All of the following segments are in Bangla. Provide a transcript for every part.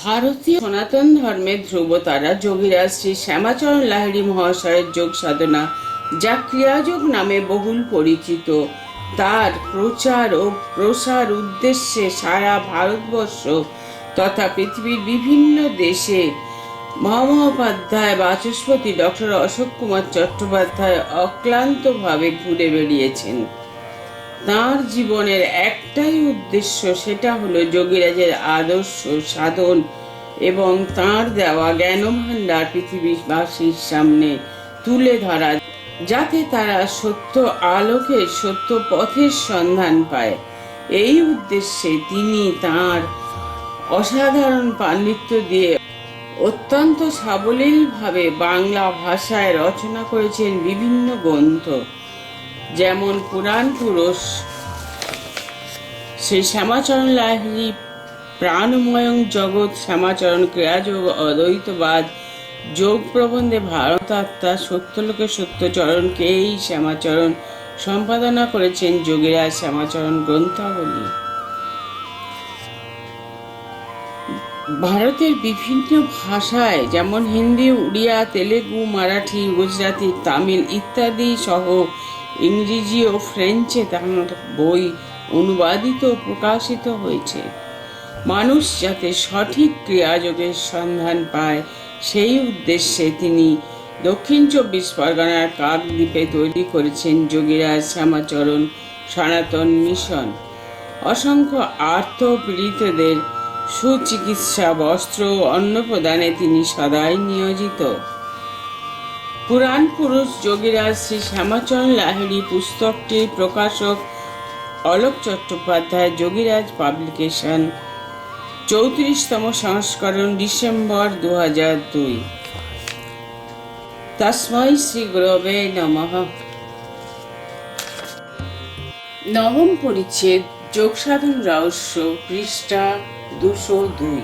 ভারতীয় সনাতন ধর্মের ধ্রুবতারা যোগীরাজ শ্রী শ্যামাচরণ লাহিড়ী মহাশয়ের যোগ সাধনা, যা ক্রিয়াযোগ নামে বহুল পরিচিত। তার প্রচার ও প্রসার উদ্দেশ্যে সারা ভারতবর্ষ তথা পৃথিবীর বিভিন্ন দেশে মহামহোপাধ্যায় বাচস্পতি ডক্টর অশোক কুমার চট্টোপাধ্যায় অক্লান্তভাবে ঘুরে বেরিয়েছেন তার জীবনের একটাই উদ্দেশ্য সেটা হলো যোগীরাজের আদর্শ সাধন এবং তার দেওয়া জ্ঞানভাণ্ডার পৃথিবীবাসীর সামনে তুলে ধরা, যাতে তারা সত্য আলোকে, সত্য পথের সন্ধান পায়। এই উদ্দেশ্যে তিনি তার অসাধারণ পাণ্ডিত্য দিয়ে অত্যন্ত সাবলীলভাবে বাংলা ভাষায় রচনা করেছেন বিভিন্ন গ্রন্থ। যেমন পুরাণ পুরুষ শ্রী শ্যামাচরণ লাহিড়ী প্রাণময়ং জগৎ, শ্যামাচরণ ক্রিয়াযোগ, অদ্বৈতবাদ, যোগ প্রবন্ধে ভারত আত্মা, সত্যলোকে সত্যচরণকে এই শ্যামাচরণ সম্পাদনা করেছেন যোগীরাজ শ্যামাচরণ গ্রন্থাবলী। ভারতের বিভিন্ন ভাষায় যেমন হিন্দি, উড়িয়া, তেলেগু, মারাঠি, গুজরাটি, তামিল ইত্যাদি সহ ইংরেজি ও ফ্রেঞ্চে তার বই অনুবাদিত প্রকাশিত হয়েছে। মানুষ যাতে সঠিক ক্রিয়াযোগের সন্ধান পায়, সেই উদ্দেশ্যে তিনি দক্ষিণ চব্বিশ পরগনার কাকদ্বীপে তৈরি করেছেন যোগীরাজ শ্যামাচরণ সনাতন মিশন। অসংখ্য আর্থ পীড়িতদের সুচিকিৎসা, বস্ত্র ও অন্ন প্রদানে তিনি সদাই নিয়োজিত। পুরাণ পুরুষ যোগীরাজ শ্রী শ্যামাচরণ লাহিড়ী পুস্তকটির প্রকাশক অলোক চট্টোপাধ্যায় যোগীরাজ পাবলিকেশন, চৌত্রিশতম সংস্করণ, ডিসেম্বর দু হাজার দুই। তস্মৈ শ্রী গুরবে নমঃ। নবম পরিচ্ছেদ, যোগসাধন রহস্য, পৃষ্ঠা দুশো দুই।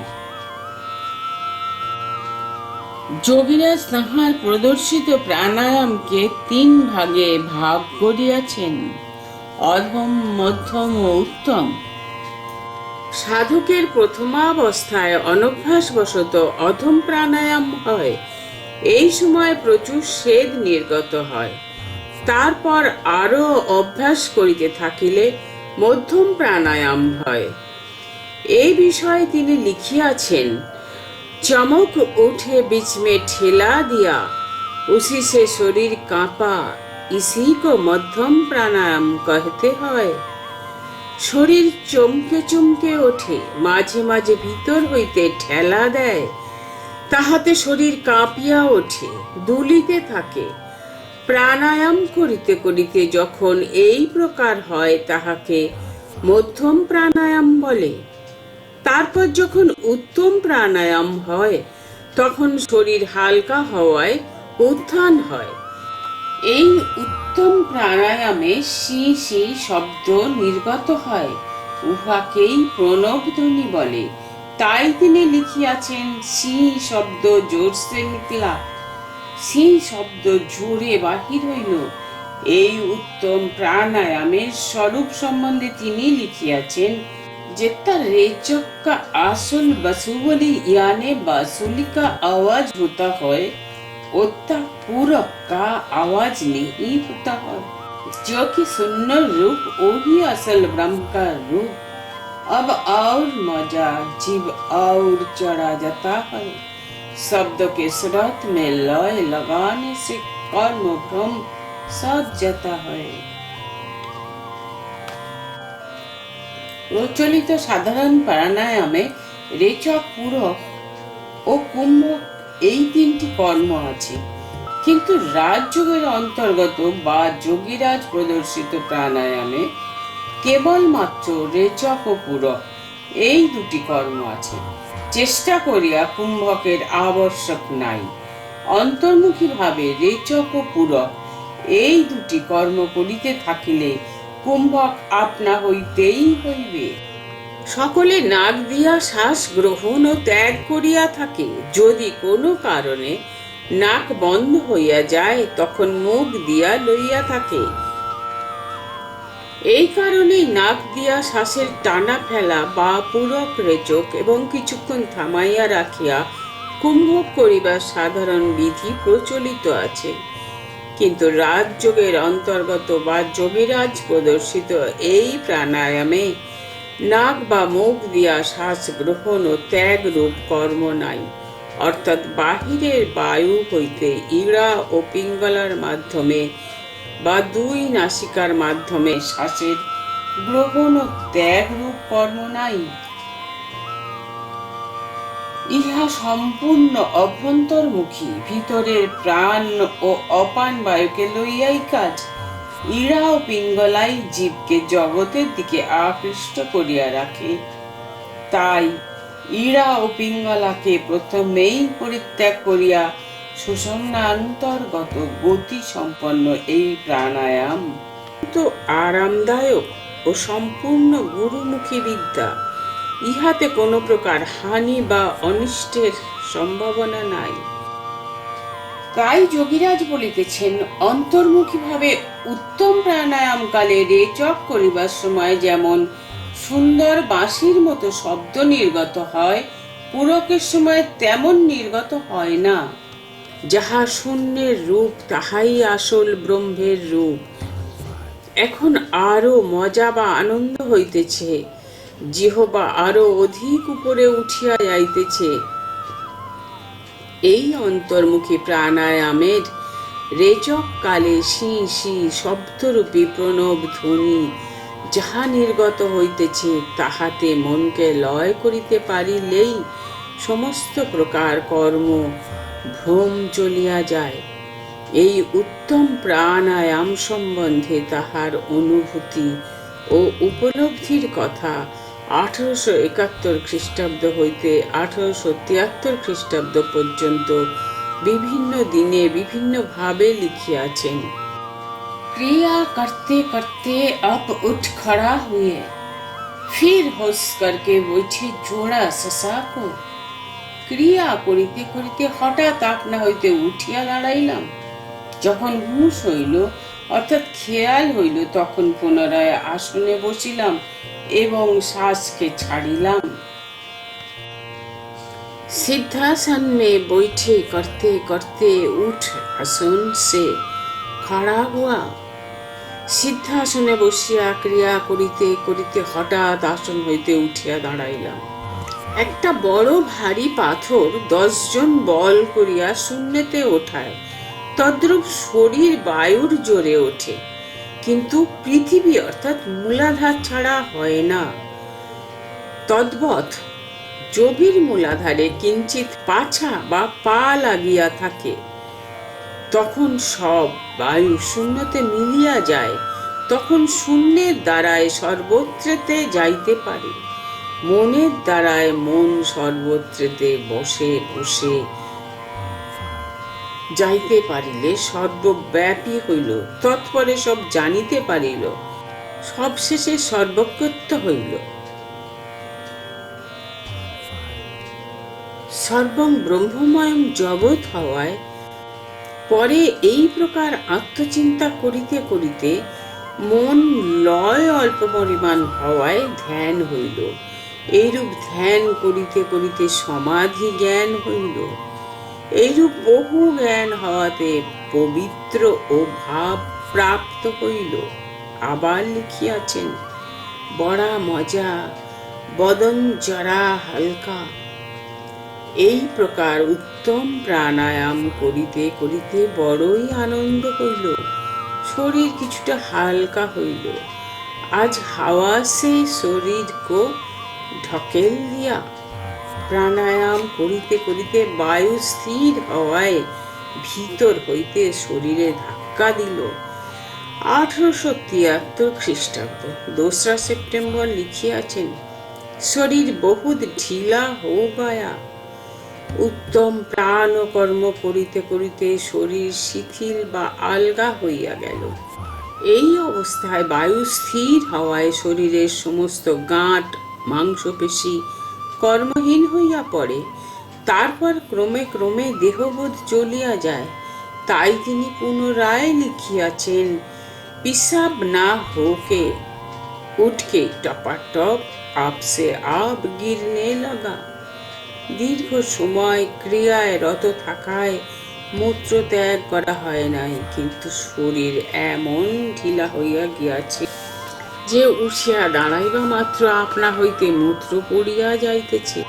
যোগীরাজ তাহার প্রদর্শিত প্রাণায়ামকে তিন ভাগে ভাগ করিয়াছেন। অধম, মধ্যম ও উত্তম। সাধকের প্রথমাবস্থায় অনভ্যাসবশত অধম প্রাণায়াম হয়। এই সময় প্রচুর সেদ নির্গত হয়। তারপর আরও অভ্যাস করিতে থাকিলে মধ্যম প্রাণায়াম হয়। এই বিষয়ে তিনি লিখিয়াছেন चमक उठे बीच में ठेला दिया उसी से शरीर कांपा इसी को मध्यम प्राणायाम कहते হয় শরীর চমকে চমকে ওঠে মাঝে মাঝে ভিতর হইতে ঠেলা দেয় তাহাতে শরীর কাঁপিয়া ওঠে দুলিতে থাকে প্রাণায়াম করিতে করিতে যখন এই প্রকার হয় তাহাকে মধ্যম প্রাণায়াম বলে তারপর যখন উত্তম প্রাণায়াম হয়, তখন শরীর হালকা হওয়ায় উত্থান হয়। এই উত্তম প্রাণায়ামে শি শি শব্দ নির্গত হয়, উহাকেই প্রণব ধ্বনি বলে। তাই তিনি লিখিয়াছেন সি শব্দ জোরসে নিকলা সি শব্দ জোরে বাহির হইল। এই উত্তম প্রাণায়ামের স্বরূপ সম্বন্ধে তিনি লিখিয়াছেন जितना रेचक का आसुल बसुवली यानी बांसुली का आवाज़ होता है उतना पूरक का आवाज़ नहीं होता है जो कि सुंदर रूप वही असल ब्रह्म का रूप। अब और मज़ा, जीव और चढ़ा जाता है। शब्द के स्रोत में लय लगाने से कर्म भ्रम सब जाता है। প্রচলিত সাধারণ প্রাণায়ামে রেচক পূরক ও কুম্ভ এই তিনটি কর্ম আছে। কিন্তু রাজযোগের অন্তর্গত বা যোগীরাজ প্রদর্শিত প্রাণায়ামে কেবলমাত্র রেচক ও পূরক এই দুটি কর্ম আছে। চেষ্টা করিয়া কুম্ভকের আবশ্যক নাই। অন্তর্মুখীভাবে রেচক ও পূরক এই দুটি কর্ম করিতে থাকিলে কুম্ভক আপনা হইতেই হইবে। সকলে নাক দিয়া শ্বাস গ্রহণ ও ত্যাগ করিয়া থাকে। যদি কোনো কারণে নাক বন্ধ হইয়া যায়, তখন মুখ দিয়া লইয়া থাকে। এই কারণেই নাক দিয়া শ্বাসের টানা ফেলা বা পূরক রেচক এবং কিছুক্ষণ থামাইয়া রাখিয়া কুম্ভক করিবার সাধারণ বিধি প্রচলিত আছে। কিন্তু রাজযোগের অন্তর্গত বা যোগীরাজ প্রদর্শিত এই প্রাণায়ামে নাক বা মুখ দিয়া শ্বাস গ্রহণ ও ত্যাগ রূপ কর্ম নাই। অর্থাৎ বাহিরের বায়ু হইতে ইড়া ও পিঙ্গলার মাধ্যমে বা দুই নাসিকার মাধ্যমে শ্বাসের গ্রহণ ও ত্যাগ রূপ কর্ম নাই। ইহা সম্পূর্ণ অভ্যন্তরমুখী। ভিতরের প্রাণ ও অপান বায়ুকে লইয়াই কাজ। ইড়া ও পিঙ্গলাই জীবকে জগতের দিকে আকৃষ্ট করিয়া রাখে। তাই ইড়া ও পিঙ্গলাকে প্রথমেই পরিত্যাগ করিয়া সুষমনান্তর্গত গতি সম্পন্ন এই প্রাণায়াম তো আরামদায়ক ও সম্পূর্ণ গুরুমুখী বিদ্যা। ইহাতে কোনো প্রকার হানি বা অনিষ্টের সম্ভাবনা নাই। তাই যোগীরাজ বলিতেছেন, অন্তর্মুখীভাবে উত্তম প্রাণায়াম কালে রেচক করিবার সময় যেমন সুন্দর বাঁশির মতো শব্দ নির্গত হয়, পুরকের সময় তেমন নির্গত হয় না। যাহা শূন্যের রূপ, তাহাই আসল ব্রহ্মের রূপ। এখন আরও মজা বা আনন্দ হইতেছে। জিহবা আরও অধিক উপরে উঠিয়া যাইতেছে। এই অন্তর্মুখী প্রাণায়ামের রেচক কালে শি শি শব্দরূপী প্রণব ধ্বনি যাহা নির্গত হইতেছে, তাহাতে মনকে লয় করিতে পারিলেই সমস্ত প্রকার কর্ম ভ্রম চলিয়া যায়। এই উত্তম প্রাণায়াম সম্বন্ধে তাহার অনুভূতি ও উপলব্ধির কথা আঠারোশো একাত্তর খ্রিস্টাব্দ হইতে আঠারোশো তিয়াত্তর খ্রিস্টাব্দ পর্যন্ত বিভিন্ন দিনে বিভিন্ন ভাবে লিখিয়াছেন क्रिया करते करते अब उठ खड़ा हुए फिर होश करके বইছে জোড়া শশাকো ক্রিয়া করিতে করিতে হঠাৎ আপনা হইতে উঠিয়া দাঁড়াইলাম যখন হুঁশ হইল অর্থাৎ খেয়াল হইল তখন পুনরায় আসনে বসিলাম এবং শ্বাসকে ছাড়িলাম सिद्धासन में बैठे करते करते उठ आसन से खड़ा हुआ সিদ্ধাসনে বসিয়া ক্রিয়া করিতে করিতে হঠাৎ আসন হইতে উঠিয়া দাঁড়াইলাম একটা বড় ভারী পাথর দশজন বল করিয়া শূন্যতে ওঠায় তদ্রূপ শরীর বায়ুর জোরে ওঠে। কিন্তু পৃথিবী অর্থাৎ মূলাধার ছাড়া হয় না। তদ্বৎ যোগীর মূলাধারে কিঞ্চিত পাছা বা পা লাগিয়া থাকে। তখন সব বায়ু শূন্যতে মিলিয়া যায়, তখন শূন্যের দ্বারায় সর্বত্রেতে যাইতে পারে। মনের দ্বারায় মন সর্বত্রেতে বসে বসে যাইতে পারিলে সর্বব্যাপী হইল, তৎপরে সব জানিতে পারিল। সবশেষে সর্বজ্ঞত্ব হইল। সর্বং ব্রহ্মময়ম জগৎ হওয়ায় পরে এই প্রকার আত্মচিন্তা করিতে করিতে মন লয় অল্প পরিমাণ হওয়ায় ধ্যান হইল। এইরূপ ধ্যান করিতে করিতে সমাধি জ্ঞান হইল। এইরূপ বহু জ্ঞান হওয়াতে পবিত্র ও ভাব প্রাপ্ত হইল। আবার লিখিয়াছেন, বড়া মজা, বদন জরা হালকা। এই প্রকার উত্তম প্রাণায়াম করিতে করিতে বড়ই আনন্দ হইল। শরীর কিছুটা হালকা হইল। আজ হাওয়া সে শরীর কো ঢকেল দিয়া প্রাণায়াম করিতে করিতে বায়ু স্থির হওয়ায় ভিতর হইতে শরীরে ধাক্কা দিল। আঠারোশো তিয়াত্তর খ্রিস্টাব্দ, দোসরা সেপ্টেম্বর লিখিয়াছেন, শরীর বহুত ঢিলা হো গয়া উত্তম প্রাণ ও কর্ম করিতে করিতে শরীর শিথিল বা আলগা হইয়া গেল। এই অবস্থায় বায়ু স্থির হওয়ায় শরীরের সমস্ত গাঁট, মাংসপেশি কর্মহীন হইয়া পড়ে, তারপর ক্রমে ক্রমে দেহবোধ চলিয়া যায়। তাই তিনি পুনরায় লিখিয়াছেন, পিসাব না হোকে উঠকে টপাটপ আপসে আপ গিরনে লাগা। দীর্ঘ সময় ক্রিয়ায় রত থাকায় মূত্র ত্যাগ করা হয় নাই, কিন্তু শরীর এমন ঢিলা হইয়া গিয়াছে যে উঠিয়া দাঁড়াইবা মাত্র আপনা হইতে মূত্র পড়িয়া যাইতেছে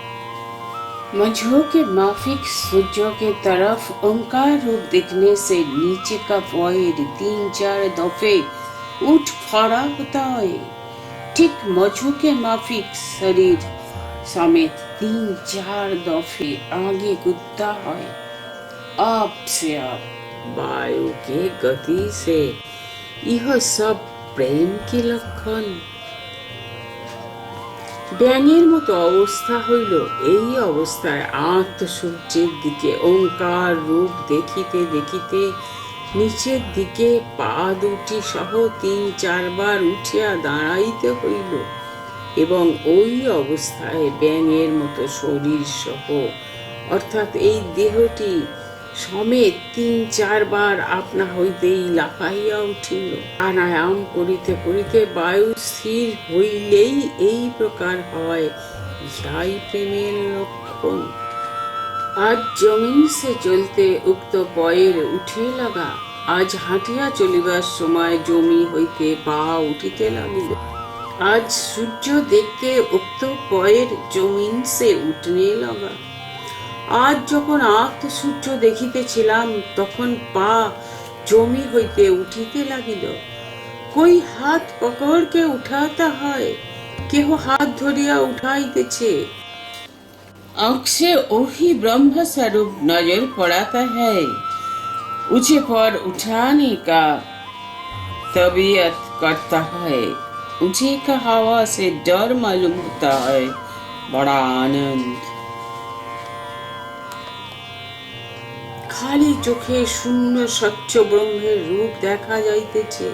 मझों के माफिक सूर्यों के तरफ ओंकार रूप दिखने से नीचे का पॉइंट तीन चार दफे उठ खड़ा होता है ठीक मझों के माफिक शरीर समेत तीन चार दफे आगे कूदता है आप से आप वायु के गति से यह सब প্রেম কি লক্ষণ? ব্যাঙের মতো অবস্থা হইল এই অবস্থায় আত্মসূর্যের দিকে। ওঙ্কার রূপ দেখিতে দেখিতে নিচের দিকে পা দুটি সহ তিন চারবার উঠিয়া দাঁড়াইতে হইল এবং ওই অবস্থায় ব্যাঙের মতো শরীর সহ অর্থাৎ এই দেহটি সমেত তিন, চারবার আপনা হইতেই লাফাইয়া উঠিল। প্রাণায়াম করিতে করিতে বায়ু স্থির হইলেই এই প্রকার হয় ইহাই প্রেমের লক্ষণ। আজ জমিন সে চলতে উক্ত পয়ের উঠে লাগা। আজ হাঁটিয়া চলিবার সময় জমি হইতে পা উঠিতে লাগিল। আজ সূর্য দেখতে উক্ত পয়ের জমিন সে উঠনে লাগা। আজ যখন আত্ম সূর্য দেখিতেছিলাম তখন পা জমি হইতে উঠিতে লাগিল কই হাত পকড়কে উঠাতে হয় কেহ হাত ধরিয়া উঠাইতেছে आंख से वही ब्रह्म स्वरूप नजर पड़ाता है उसे पर उठाने का तबीयत करता है उसे का हवा से डर मालूम होता है बड़ा आनंद খালি চোখে শূন্য স্বচ্ছ ব্রহ্মের রূপ দেখা যাইতেছে।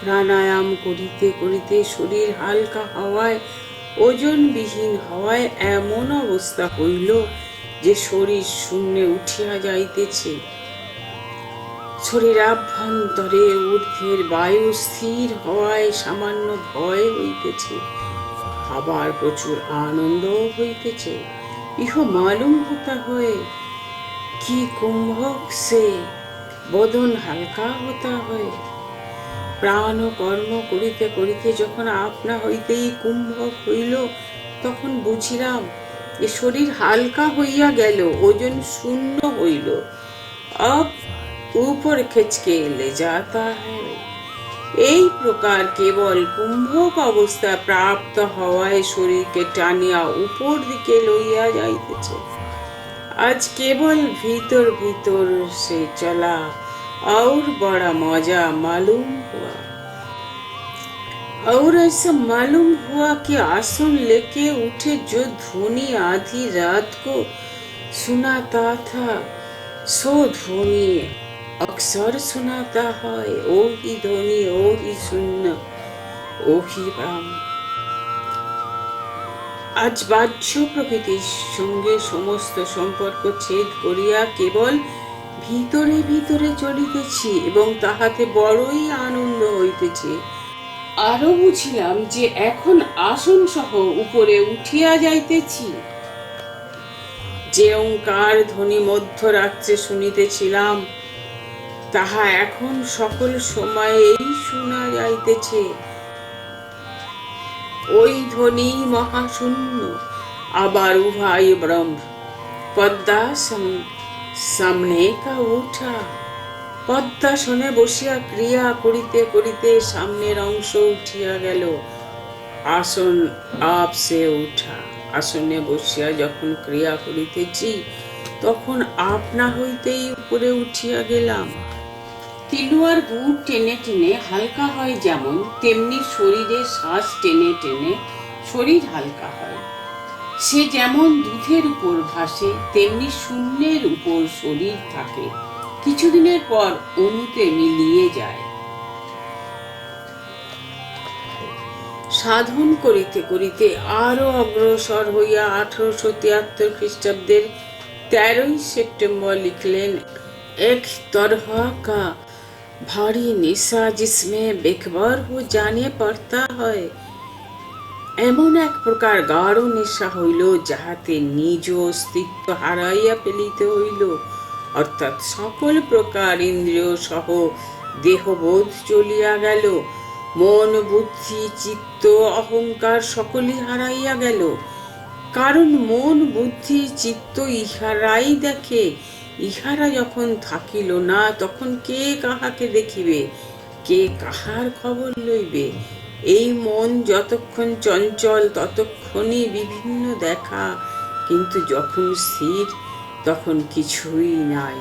প্রাণায়াম করিতে করিতে শরীর হালকা হওয়ায়, ওজনবিহীন হওয়ায় এমন অবস্থা হইল যে শরীর শূন্যে উঠিয়া যাইতেছে। শরীর আভ্যন্তরে ঊর্ধ্বের বায়ু স্থির হওয়ায় সামান্য ভয় হইতেছে। আবার প্রচুর আনন্দ হইতেছে। ইহ মালুম হতা হয়ে কি কুম্ভক সে? বদন হালকা হতা হয়। প্রাণ কর্ম করিতে করিতে যখন আপনা হইতেই কুম্ভক হইল, তখন বুঝিলাম যে শরীর হালকা হইয়া গেল, ওজন শূন্য হইল। অব উপর খেচকে এলে যাতা এই প্রকার কেবল কুম্ভক অবস্থা প্রাপ্ত হওয়ায় শরীরকে টানিয়া উপর দিকে লইয়া যাইতেছে। आज केवल भीतर भीतर से चला और बड़ा मज़ा मालूम हुआ और ऐसा मालूम हुआ कि आसन लेके उठे जो ध्वनि आधी रात को सुनाता था सो ध्वनि अक्सर सुनाता है ओ ही ध्वनि ओ ही सुन्न ओ ही ब्रह्म আজ বাহ্য প্রকৃতির সঙ্গে সমস্ত সম্পর্ক ছেদ করিয়া কেবল ভিতরে ভিতরে চলিতেছি এবং তাহাতে বড়ই আনন্দ হইতেছে। আরও বুঝিলাম যে এখন আসন সহ উপরে উঠিয়া যাইতেছি। যে ওঙ্কার ধ্বনি মধ্যরাত্রে শুনিতেছিলাম, তাহা এখন সকল সময়েই শোনা যাইতেছে। ওই ধ্বনি মহাশূন্য, আবার উভয় ব্রহ্ম পদ্মাসন সামনে কা উঠা পদ্মাসনে বসিয়া ক্রিয়া করিতে করিতে সামনের অংশ উঠিয়া গেল, আসন আপ সে উঠা। আসনে বসিয়া যখন ক্রিয়া করিতেছি, তখন আপনা হইতেই উপরে উঠিয়া গেলাম। তিলুয়ার গুড় টেনে টেনে হালকা হয় যেমন, তেমনি শরীরে শ্বাস টেনে টেনে শরীর হালকা হয়। সে যেমন দুধের উপর ভাসে তেমনি শূন্যের উপর শরীর থাকে। কিছুদিনের পর অনুতে মিলিয়ে যায়। সাধন করিতে করিতে আরও অগ্রসর হইয়া আঠারোশো তিয়াত্তর খ্রিস্টাব্দের তেরোই সেপ্টেম্বর লিখলেন, এক তরহা কা भारी निशा जिसमें बेखबर हो जाने पड़ता है এমন এক প্রকার গাঢ় নেশা হইল যাহাতে নিজ অস্তিত্ব হারাইয়া ফেলিতে হইল অর্থাৎ সকল প্রকার ইন্দ্রিয় সহ দেহবোধ চলিয়া গেল মন বুদ্ধি চিত্ত অহংকার সকলই হারাইয়া গেল কারণ মন বুদ্ধি চিত্ত ইহারাই দেখে ইহারা যখন থাকিল না, তখন কে কাহাকে দেখিবে? কে কাহার খবর লইবে? এই মন যতক্ষণ চঞ্চল, ততক্ষণই বিভিন্ন দেখা। কিন্তু যখন স্থির, তখন কিছুই নাই।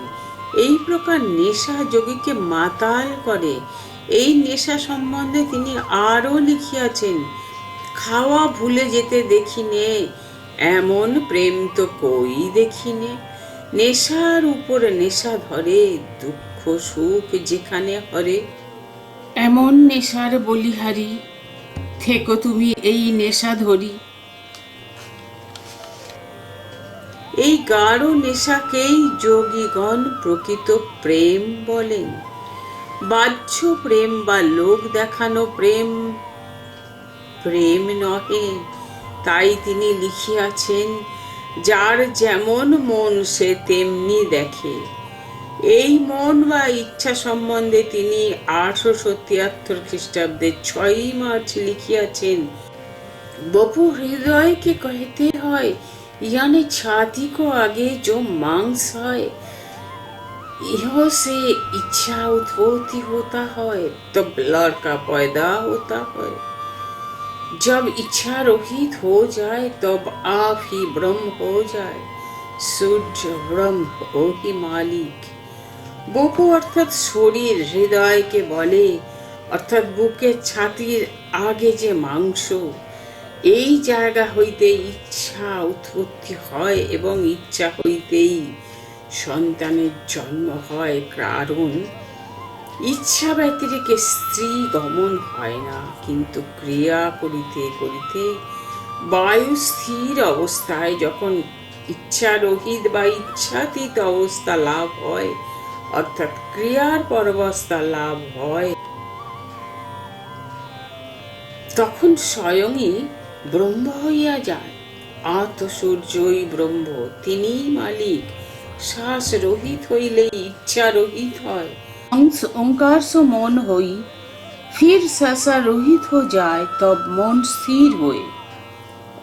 এই প্রকার নেশা যোগীকে মাতাল করে। এই নেশা সম্বন্ধে তিনি আরও লিখিয়াছেন, খাওয়া ভুলে যেতে দেখিনে, এমন প্রেম তো কই দেখিনে? নেশার উপর নেশা ধরে, দুঃখ সুখ যেখানে হরে। এমন নেশার বলিহারি, থেকো তুমি এই নেশা ধরি। এই গাঢ় নেশাকেই যোগীগণ প্রকৃত প্রেম বলেন। বাহ্য প্রেম বা লোক দেখানো প্রেম প্রেম নহে, তাই তিনি লিখিয়াছেন যার যেমন মন সে তেমনি দেখে এই মন বা ইচ্ছা সম্বন্ধে তিনি আঠারোশো তিয়াত্তর খ্রিস্টাব্দের ছয়ই মার্চ লিখিয়াছেন बपू हृदय के कहते हैं यानी छाती को आगे जो मांस है यह से इच्छा उत्पत्ति होता है तब लड़का पैदा होता है जब इच्छा रोहित हो जाए तब आप ही ब्रह्म हो जाए सूर्य ब्रह्म हो ही मालिक বপু অর্থাৎ শরীর হৃদয়কে বলে অর্থাৎ বুকের ছাতির আগে যে মাংস এই জায়গা হইতে ইচ্ছা উৎপত্তি হয় এবং ইচ্ছা হইতেই সন্তানের জন্ম হয় কারণ ইচ্ছা ব্যতিরেকে স্ত্রী গমন হয় না, কিন্তু ক্রিয়া করিতে করিতে বায়ু স্থির অবস্থায় যখন ইচ্ছা রহিত বা ইচ্ছাতীত অবস্থা লাভ হয়, অর্থাৎ ক্রিয়ার পরবস্থা লাভ হয়, তখন স্বয়ংই ব্রহ্ম হইয়া যায়। আত আত্মসূর্যই ব্রহ্ম, তিনিই মালিক। শ্বাস রহিত হইলেই ইচ্ছা রহিত হয়। अंश ओंकार सो মন হই ফির সসা রহিত হো যায় তব মন স্থির হয়ে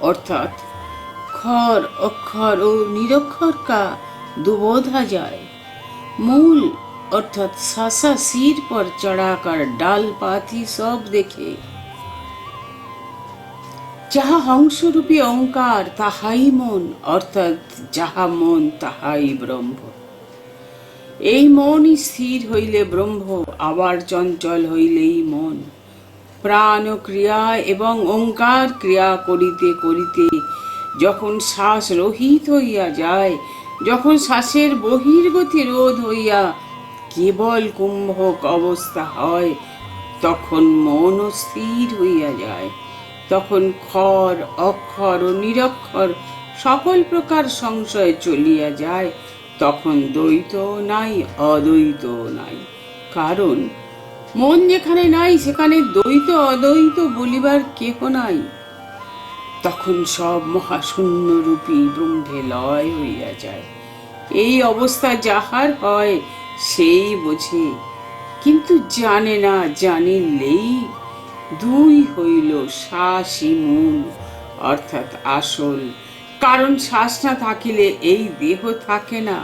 অর্থাৎ খর অক্ষর ও নিরক্ষর কা দুবোধা যায় मूल অর্থাৎ সাসা সির पर চড়াকার ডাল পাতি সব দেখে যাহা হংসরূপী অঙ্কার তাহাই মন অর্থাৎ যাহা মন তাহাই ব্রহ্ম এই মনই স্থির হইলে ব্রহ্ম, আবার চঞ্চল হইলেই মন। প্রাণ ক্রিয়া এবং ওঙ্কার ক্রিয়া করিতে করিতে যখন শ্বাস রহিত হইয়া যায়, যখন শ্বাসের বহির্গতি রোধ হইয়া কেবল কুম্ভক অবস্থা হয়, তখন মনও স্থির হইয়া যায়। তখন খর, অক্ষর ও নিরক্ষর সকল প্রকার সংশয় চলিয়া যায়। তখন দ্বৈত নাই, অদ্বৈত নাই। কারণ, মন যেখানে নাই, সেখানে দ্বৈত, অদ্বৈত বলিবার কেহ নাই। তখন সব মহাশূন্য রূপী ব্রহ্মে লয় হইয়া যায়। এই অবস্থা যাহার হয়, সেই বোঝে। কিন্তু জানে না, জানিলেই দুই হইল শ্বাসই মূল অর্থাৎ আসল কারণ শ্বাস না থাকিলে এই দেহ থাকে না।